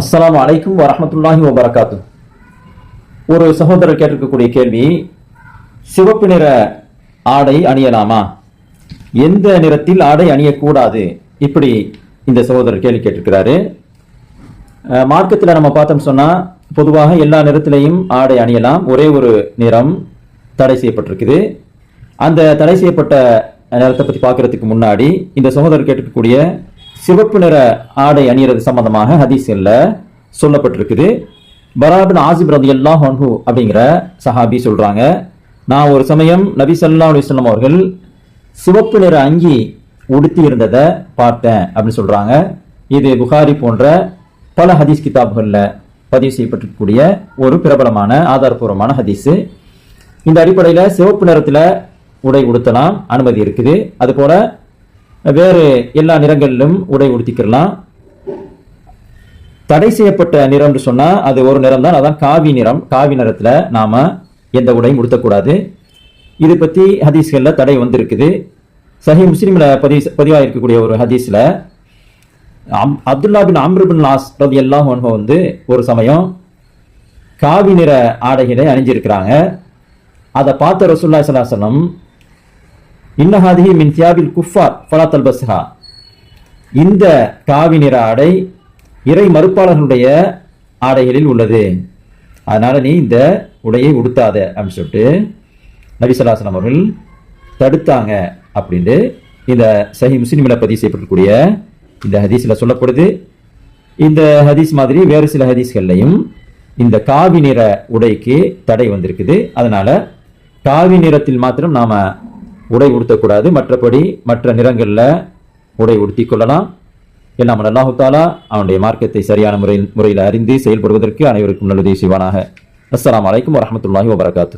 அஸ்லாம் அலைக்கும் வரமத்துல்லாஹி வபரகாத்து. ஒரு சகோதரர் கேட்டிருக்கக்கூடிய கேள்வி சிவப்பு நிற ஆடை அணியலாமா? எந்த நிறத்தில் ஆடை அணியக்கூடாது? இப்படி இந்த சகோதரர் கேள்வி கேட்டிருக்கிறாரு. மார்க்கத்தில் நம்ம பார்த்தோம் சொன்னால் பொதுவாக எல்லா நிறத்திலையும் ஆடை அணியலாம். ஒரே ஒரு நிறம் தடை செய்யப்பட்டிருக்குது. அந்த தடை செய்யப்பட்ட நிறத்தை பற்றி பார்க்கறதுக்கு முன்னாடி இந்த சகோதரர் கேட்டிருக்கக்கூடிய சிவப்பு நிற ஆடை அணியறது சம்பந்தமாக ஹதீஸ்ல சொல்லப்பட்டிருக்குது. பராபின் ஆசிப் ரதி அல்லா அன்ஹு அப்படிங்கிற சஹாபி சொல்கிறாங்க நான் ஒரு சமயம் நபி சல்லா அலைஹி அவர்கள் சிவப்பு நிற அங்கி உடுத்தி இருந்ததை பார்த்தேன் அப்படின்னு சொல்கிறாங்க இது புகாரி போன்ற பல ஹதீஸ் கிதாபுகளில் பதிவு செய்யப்பட்டிருக்கக்கூடிய ஒரு பிரபலமான ஆதாரபூர்வமான ஹதீஸு. இந்த அடிப்படையில் சிவப்பு நிறத்தில் உடை உடுத்தலாம் அனுமதி இருக்குது. அதுபோல் வேறு எல்லா நிறங்களிலும் உடை உடுத்திக்கிறலாம் தடை செய்யப்பட்ட நிறம்னு சொன்னால் அது ஒரு நிறம் தான் அதான் காவி நிறம். காவி நிறத்தில் நாம் எந்த உடையும் உடுத்தக்கூடாது. இது பற்றி ஹதீஸ்களில் தடை வந்திருக்குது. சஹி முஸ்லீமில் பதிவு பதிவாயிருக்கக்கூடிய ஒரு ஹதீஸில் அம்- அப்துல்லா பின் அம்ருபின் லாஸ் ரதி எல்லாம் வந்து ஒரு சமயம் காவி நிற ஆடைகளை அணிஞ்சிருக்கிறாங்க. அதை பார்த்த ரசுல்லா சலாசனம் இன்னஹாதிஹி மின் தியாபில் குஃபார் ஃபலாத்தல் பஸ்ஹா இந்த காவி நிற ஆடை இறை மறுப்பாளர்களுடைய ஆடைகளில் உள்ளது. அதனால் நீ இந்த உடையை உடுத்தாத அப்படின்னு சொல்லிட்டு நபிசலாசனம் அவர்கள் தடுத்தாங்க அப்படின்ட்டு இந்த சஹி முஸ்லீமில் பதிவு செய்யப்படக்கூடிய இந்த ஹதீஸில் சொல்லப்படுது. இந்த ஹதீஸ் மாதிரி வேறு சில ஹதீஸ்கள்லையும் இந்த காவி நிற உடைக்கு தடை வந்திருக்குது. அதனால் காவி நிறத்தில் மாத்திரம் நாம் உடை உடுத்தக்கூடாது. மற்றபடி மற்ற நிறங்களில் உடை உடுத்திக் கொள்ளலாம். எல்லாம் அல்லாஹு தாலா அவனுடைய மார்க்கத்தை சரியான முறையில் முறையில் அறிந்து செயல்படுவதற்கு அனைவருக்கும் நல்லது செய்வானாக. அஸ்லாம் வலைக்கம் வரமத்துல்லாஹி வபரகாத்து.